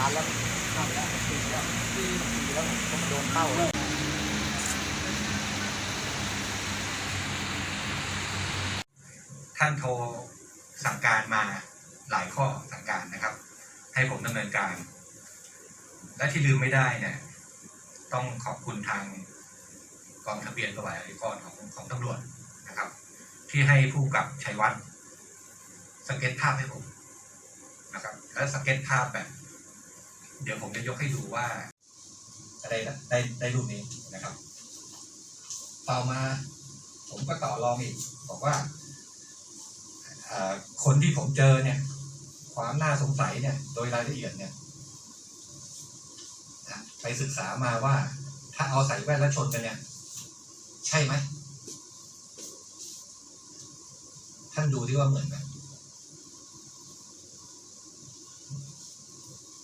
านแล้วทำแล้วปีแล้วปีปีแล้วผมโดนเข้าแล้วท่านโทรสั่งการมาหลายข้อสั่งการนะครับ ให้ผมดำเนินการ และที่ลืมไม่ได้เนี่ยต้องขอบคุณทางกองทะเบียนประวัติอาชญากรของของตำรวจนะครับ ที่ให้ผู้กับชัยวัฒน์สเก็ตภาพให้ผม และสเก็ตภาพแบบ เดี๋ยวผมจะยกให้ดูว่าจะได้ได้ได้รูปนี้นะครับ ต่อมาผมก็ต่อรองอีก บอกว่าคนที่ผมเจอเนี่ย ความน่าสงสัยเนี่ย โดยรายละเอียดเนี่ยไปศึกษามาว่าถ้าเอาใส่แว่นแล้วชนกันเนี่ย ใช่ไหมท่านดูที่ว่าเหมือนไหม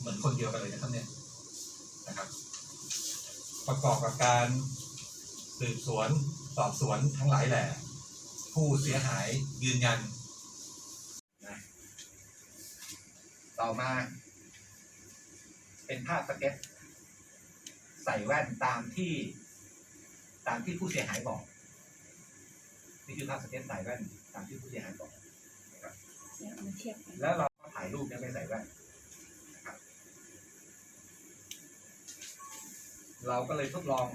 เหมือนคนเดียวกันเลยนะครับเนี่ยนะครับ ประกอบกับการสืบสวนสอบสวนทั้งหลายแหล่ผู้เสียหายยืนยันต่อมา เป็นภาพสเก็ตใส่แว่นตามที่ตามที่ผู้เสียหายบอกนี่คือภาพสเก็ตใส่แว่นตามที่ผู้เสียหายบอกนะครับเดี๋ยวเอามาเทียบกันแล้วเราก็ถ่ายรูปเนี่ยไม่ใส่แว่น เราก็เลยทดลอง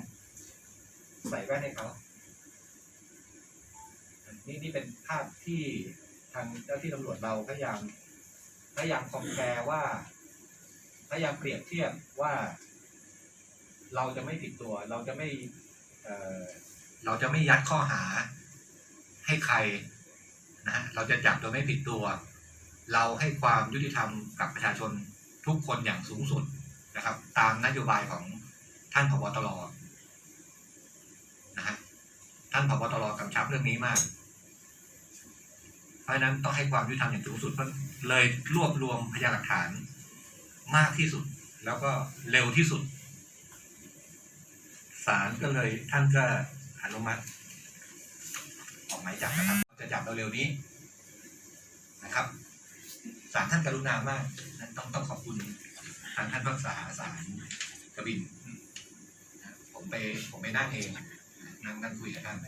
ใส่แว่นให้เขานี่นี่เป็นภาพที่ทางเจ้าที่ตำรวจเราพยายามพยายามคอมแพร์ว่าพยายามเปรียบเทียบว่า เราจะไม่ผิดตัว เราจะไม่เออเราจะไม่ยัดข้อหาให้ใครนะฮะเราจะจับโดยไม่ผิดตัว เราให้ความยุติธรรมกับประชาชนทุกคนอย่างสูงสุดนะครับ ตามนโยบายของ ท่านผบตรนะฮะท่านผบตรกำชับเรื่องนี้มาก เพราะนั้นต้องให้ความยุติธรรมอย่างสูงสุดเพราะเลยรวบรวมพยานหลักฐานมากที่สุด แล้วก็เร็วที่สุดศาลก็เลยท่านก็อนุมัติออกหมายจับนะครับ จะจับเร็วๆนี้นะครับศาลท่านกรุณามากนะต้องต้องขอบคุณทางท่านพิพากษาศาลกบิน ไปผมไปนั่งเองนั่งนั่งคุยกับท่านไป